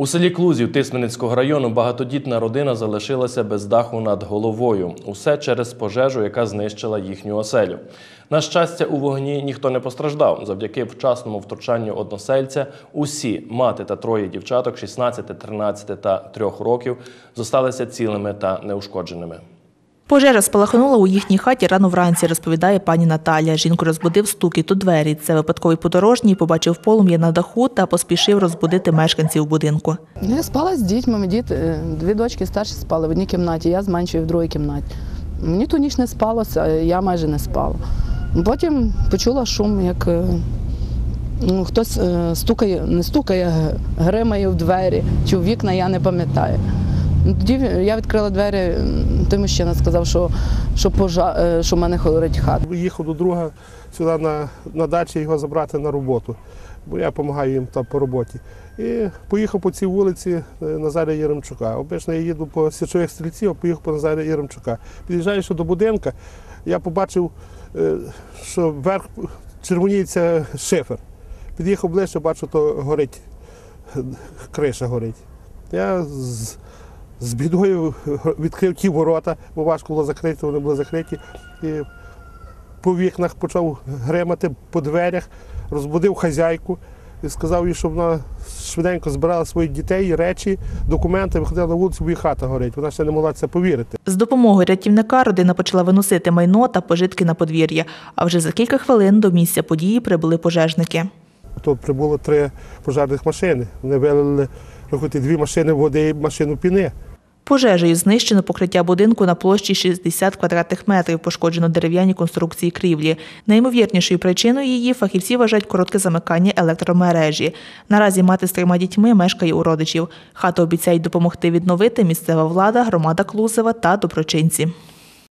У селі Клузів Тисменницького району багатодітна родина залишилася без даху над головою. Усе через пожежу, яка знищила їхню оселю. На щастя, у вогні ніхто не постраждав. Завдяки вчасному втручанню односельця усі мати та троє дівчаток 16, 13 та 3 років зосталися цілими та неушкодженими. Пожежа спалахнула у їхній хаті рано вранці, розповідає пані Наталя. Жінку розбудив стукіт у двері. Це випадковий подорожній, побачив полум'я на даху та поспішив розбудити мешканців будинку. Я спала з дітьми, діти, е, дві дочки старші спали в одній кімнаті, я з меншою в другій кімнаті. Мені ту ніч не спалося, я майже не спала. Потім почула шум, як е, ну, хтось е, стукає, не стукає, гримає в двері чи в вікна, я не пам'ятаю. Ну, Тоді я відкрила двері, той мужчина сказав, що, що, пожа... е, що в мене горить хата. Їхав до друга сюди на, на дачі його забрати на роботу, бо я допомагаю їм там по роботі. І поїхав по цій вулиці е, Назаря Єремчука. Обично я їду по січових стрільців, а поїхав по Назаря Єремчука. Під'їжджаючи до будинка, я побачив, е, що вверх червоніється шифер. Під'їхав ближче, бачу, то горить, криша горить. Я з, з бідою відкрив ті ворота, бо важко було закрити, вони були закриті. І по вікнах почав гримати по дверях, розбудив хазяйку і сказав їй, щоб вона швиденько збирала своїх дітей, речі, документи, виходила на вулицю, бо її хата горить. Вона ще не могла це повірити. З допомогою рятівника родина почала виносити майно та пожитки на подвір'я. А вже за кілька хвилин до місця події прибули пожежники. Тут прибуло три пожежних машини. Вони вилили рахуйте, дві машини води і машину піни. Пожежею знищено покриття будинку на площі 60 квадратних метрів, пошкоджено дерев'яні конструкції крівлі. Найімовірнішою причиною її фахівці вважають коротке замикання електромережі. Наразі мати з трьома дітьми мешкає у родичів. Хату обіцяють допомогти відновити місцева влада, громада Клузева та доброчинці.